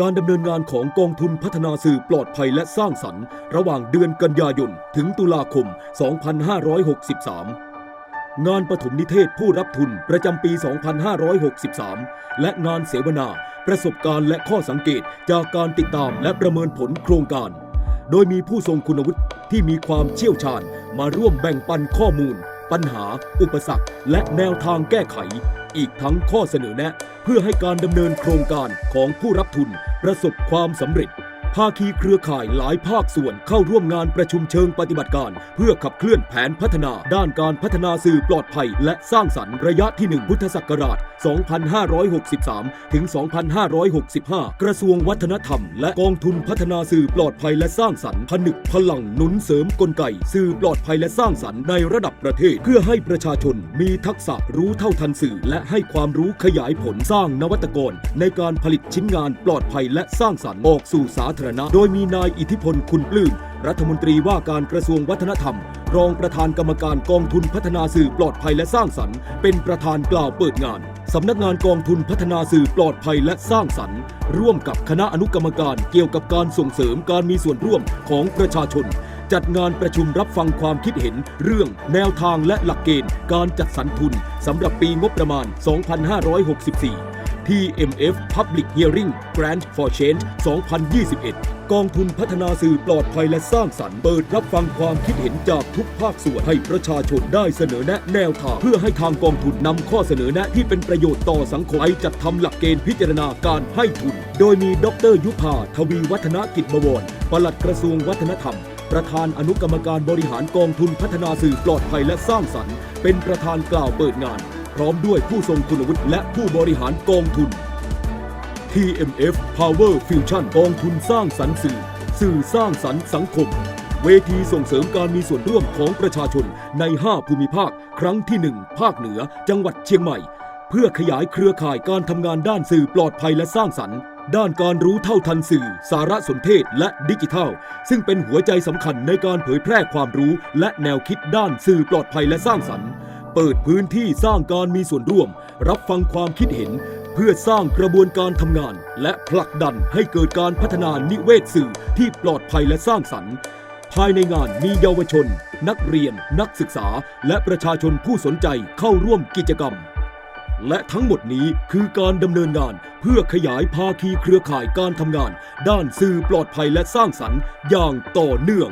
การดำเนินงานของกองทุนพัฒนาสื่อปลอดภัยและสร้างสรรค์ ระหว่างเดือนกันยายน ถึงตุลาคม 2563 งานปฐมนิเทศผู้รับทุนประจำปี 2563 และงานเสวนา ประสบการณ์และข้อสังเกตจากการติดตามและประเมินผลโครงการ โดยมีผู้ทรงคุณวุฒิที่มีความเชี่ยวชาญมาร่วมแบ่งปันข้อมูล ปัญหา อุปสรรค และแนวทางแก้ไข อีกทั้งข้อเสนอแนะ เพื่อให้การดำเนินโครงการของผู้รับทุนประสบความสำเร็จ ภาคีเครือข่ายหลายภาคส่วนเข้าร่วมงานประชุมเชิงปฏิบัติการ เพื่อขับเคลื่อนแผนพัฒนาด้านการพัฒนาสื่อปลอดภัย และสร้างสรรค์ระยะที่ 1 พุทธศักราช 2563 ถึง 2565 กระทรวงวัฒนธรรม และกองทุนพัฒนาสื่อปลอดภัยและสร้างสรรค์ผนึกพลังหนุนเสริมกลไก สื่อปลอดภัยและสร้างสรรค์ในระดับประเทศ เพื่อให้ประชาชนมีทักษะรู้เท่าทันสื่อ และให้ความรู้ขยายผลสร้างนวัตกร ในการผลิตชิ้นงานปลอดภัยและสร้างสรรค์ออกสู่สาธารณะ โดยมีนายอิทธิพลคุณปลื้มรัฐมนตรีว่าการกระทรวงวัฒนธรรม รองประธานกรรมการกองทุนพัฒนาสื่อปลอดภัยและสร้างสรรค์ เป็นประธานกล่าวเปิดงาน สำนักงานกองทุนพัฒนาสื่อปลอดภัยและสร้างสรรค์ ร่วมกับคณะอนุกรรมการเกี่ยวกับการส่งเสริมการมีส่วนร่วมของประชาชน จัดงานประชุมรับฟังความคิดเห็น เรื่องแนวทางและหลักเกณฑ์ การจัดสรรทุนสำหรับปีงบประมาณ 2564 TMF Public Hearing Grant for Change 2021 กองทุนพัฒนาสื่อปลอดภัยและสร้างสรรค์เปิดรับฟังความคิดเห็นจากทุกภาคส่วนให้ประชาชนได้เสนอแนะแนวทางเพื่อให้ทางกองทุนนำข้อเสนอแนะที่เป็นประโยชน์ต่อสังคมไปจัดทำหลักเกณฑ์พิจารณาการให้ทุน โดยมีดรยุพาทวีวัฒนกิจบวรปลัดกระทรวงวัฒนธรรม ประธานอนุกรรมการบริหารกองทุนพัฒนาสื่อปลอดภัยและสร้างสรรค์ เป็นประธานกล่าวเปิดงาน พร้อมด้วยผู้ทรงคุณวุฒิและผู้บริหารกองทุน TMF Power Fusion กองทุนสร้างสรรค์สื่อ สื่อสร้างสรรค์สังคม เวทีส่งเสริมการมีส่วนร่วมของประชาชนใน 5 ภูมิภาค ครั้งที่ 1 ภาคเหนือ จังหวัดเชียงใหม่ เพื่อขยายเครือข่ายการทำงานด้านสื่อปลอดภัยและสร้างสรรค์ ด้านการรู้เท่าทันสื่อ สารสนเทศและดิจิทัล ซึ่งเป็นหัวใจสำคัญในการเผยแพร่ความรู้ และแนวคิดด้านสื่อปลอดภัยและสร้างสรรค์ เปิดพื้นที่สร้างการมีส่วนร่วม รับฟังความคิดเห็น เพื่อสร้างกระบวนการทำงาน และผลักดันให้เกิดการพัฒนานิเวศสื่อที่ปลอดภัยและสร้างสรรค์ภายในงานมีเยาวชน นักเรียน นักศึกษา และประชาชนผู้สนใจเข้าร่วมกิจกรรม และทั้งหมดนี้คือการดำเนินงานเพื่อขยายภาคีเครือข่ายการทำงาน ด้านสื่อปลอดภัยและสร้างสรรค์อย่างต่อเนื่อง